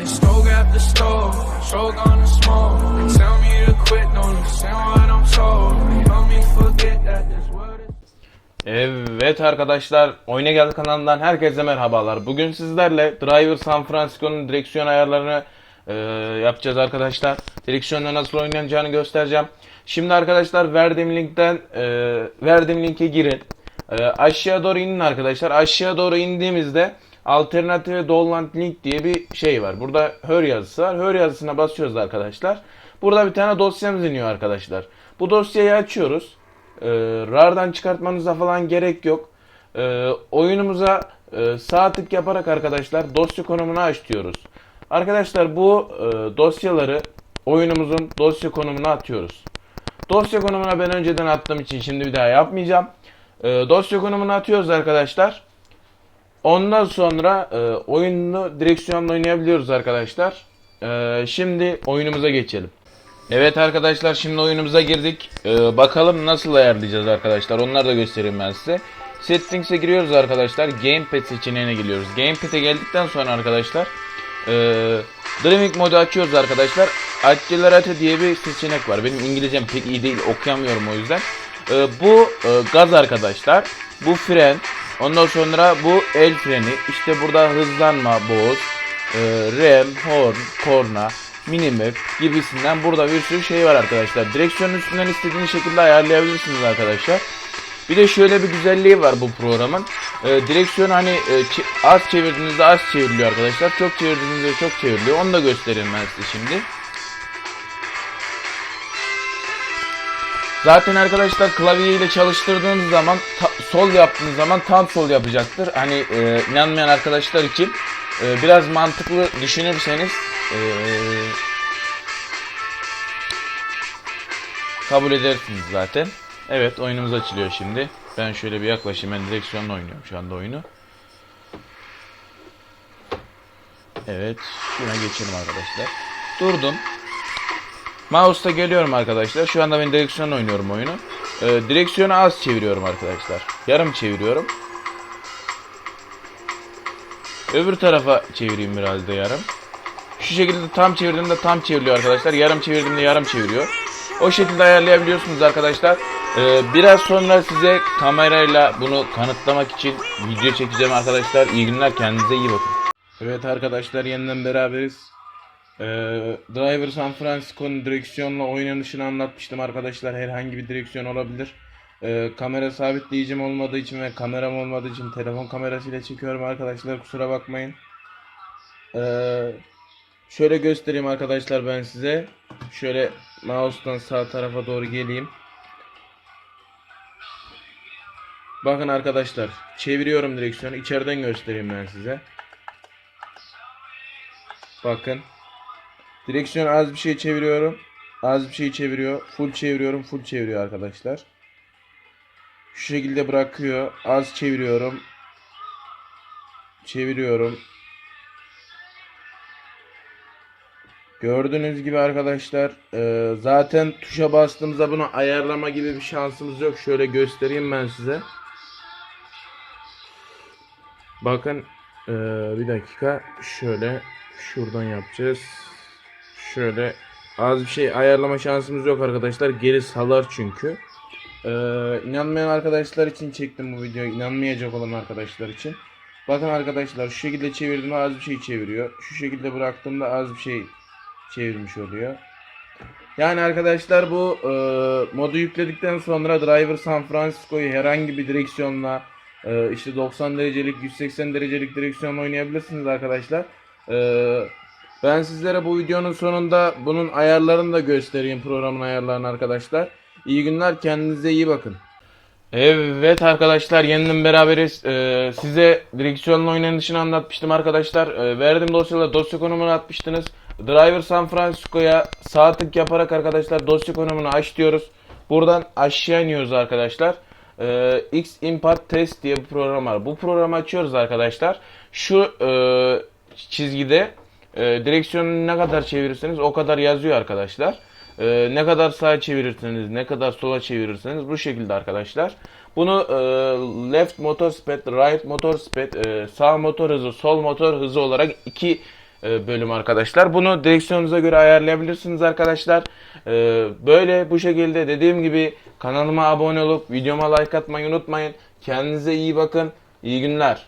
I stove after stove, stroke on the smoke. Tell me to quit, don't listen what I'm told. Help me forget that this world. Evet arkadaşlar, Oyuna Geldi kanalından herkese merhabalar. Bugün sizlerle Driver San Francisco'nun direksiyon ayarlarını e, yapacağız arkadaşlar. Direksiyonla nasıl oynanacağını göstereceğim. Şimdi arkadaşlar verdiğim linkten e, verdiğim linke girin. E, aşağı doğru inin arkadaşlar. Aşağı doğru indiğimizde Alternative Download Link diye bir şey var. Burada Hör yazısı var. Hör yazısına basıyoruz arkadaşlar. Burada bir tane dosyamız iniyor arkadaşlar. Bu dosyayı açıyoruz. E, RAR'dan çıkartmanıza falan gerek yok. E, oyunumuza e, sağ tık yaparak arkadaşlar dosya konumunu aç diyoruz. Arkadaşlar bu e, dosyaları oyunumuzun dosya konumuna atıyoruz. Dosya konumuna ben önceden attığım için şimdi bir daha yapmayacağım. E, dosya konumuna atıyoruz arkadaşlar. Ondan sonra e, oyunu direksiyonla oynayabiliyoruz arkadaşlar. E, şimdi oyunumuza geçelim. Evet arkadaşlar şimdi oyunumuza girdik. Ee, bakalım nasıl ayarlayacağız arkadaşlar. Onları da göstereyim ben size. Settings'e giriyoruz arkadaşlar. Gamepad seçeneğine geliyoruz. Gamepad'e geldikten sonra arkadaşlar e, Dreaming modu açıyoruz arkadaşlar. Accelerate diye bir seçenek var. Benim İngilizcem pek iyi değil. Okuyamıyorum o yüzden. E, bu e, gaz arkadaşlar. Bu fren. Ondan sonra bu el freni. İşte burada hızlanma, boz, e, rem, horn, korna, minimap gibisinden burada bir sürü şey var arkadaşlar. Direksiyonun üstünden istediğiniz şekilde ayarlayabilirsiniz arkadaşlar. Bir de şöyle bir güzelliği var bu programın. Ee, direksiyon hani e, az çevirdiğinizde az çevriliyor arkadaşlar. Çok çevirdiğinizde çok çevriliyor. Onu da göstereyim ben size şimdi. Zaten arkadaşlar klavyeyle çalıştırdığınız zaman sol yaptığınız zaman tam sol yapacaktır. Hani e, inanmayan arkadaşlar için e, biraz mantıklı düşünürseniz e, kabul edersiniz zaten. Evet oyunumuz açılıyor şimdi. Ben şöyle bir yaklaşayım. Ben direksiyonla oynuyorum şu anda oyunu. Evet. Şuna geçelim arkadaşlar. Durdum. Mouse'da geliyorum arkadaşlar. Şu anda ben direksiyonla oynuyorum oyunu. Ee, direksiyonu az çeviriyorum arkadaşlar. Yarım çeviriyorum. Öbür tarafa çevireyim biraz da yarım. Şu şekilde tam çevirdiğimde tam çevriliyor arkadaşlar. Yarım çevirdiğimde yarım çeviriyor. O şekilde ayarlayabiliyorsunuz arkadaşlar. Ee, biraz sonra size kamerayla bunu kanıtlamak için video çekeceğim arkadaşlar. İyi günler. Kendinize iyi bakın. Evet arkadaşlar yeniden beraberiz. Ee, Driver San Francisco'nun direksiyonla oynanışını anlatmıştım arkadaşlar. Herhangi bir direksiyon olabilir. Ee, kamera sabitleyicim olmadığı için ve kameram olmadığı için telefon kamerasıyla çekiyorum arkadaşlar. Kusura bakmayın. Ee, şöyle göstereyim arkadaşlar ben size. Şöyle mouse'dan sağ tarafa doğru geleyim. Bakın arkadaşlar çeviriyorum direksiyonu. İçeriden göstereyim ben size. Bakın. Direksiyon az bir şey çeviriyorum. Az bir şey çeviriyor. Full çeviriyorum. Full çeviriyor arkadaşlar. Şu şekilde bırakıyor. Az çeviriyorum. Çeviriyorum. Gördüğünüz gibi arkadaşlar e, zaten tuşa bastığımızda bunu ayarlama gibi bir şansımız yok. Şöyle göstereyim ben size. Bakın e, bir dakika şöyle şuradan yapacağız. Şöyle az bir şey ayarlama şansımız yok arkadaşlar. Geri salar çünkü. E, inanmayan arkadaşlar için çektim bu videoyu. İnanmayacak olan arkadaşlar için. Bakın arkadaşlar şu şekilde çevirdiğimde az bir şey çeviriyor. Şu şekilde bıraktığımda az bir şey çevirmiş oluyor. Yani arkadaşlar bu e, modu yükledikten sonra Driver San Francisco'yu herhangi bir direksiyonla e, işte 90 derecelik 180 derecelik direksiyonla oynayabilirsiniz arkadaşlar. E, ben sizlere bu videonun sonunda bunun ayarlarını da göstereyim programın ayarlarını arkadaşlar. İyi günler kendinize iyi bakın. Evet arkadaşlar yeniden beraberiz. Ee, size direksiyonla oynanışını anlatmıştım arkadaşlar. Ee, verdiğim dosyada dosya konumunu atmıştınız. Driver San Francisco'ya sağ tık yaparak arkadaşlar dosya konumunu aç diyoruz. Buradan aşağı iniyoruz arkadaşlar. Ee, X Impact Test diye bir program var. Bu programı açıyoruz arkadaşlar. Şu e, çizgide e, direksiyonu ne kadar çevirirseniz o kadar yazıyor arkadaşlar. Ee, ne kadar sağa çevirirseniz, ne kadar sola çevirirseniz bu şekilde arkadaşlar. Bunu e, left motor speed, right motor speed, e, sağ motor hızı, sol motor hızı olarak iki e, bölüm arkadaşlar. Bunu direksiyonunuza göre ayarlayabilirsiniz arkadaşlar. E, böyle bu şekilde dediğim gibi kanalıma abone olup videoma like atmayı unutmayın. Kendinize iyi bakın. İyi günler.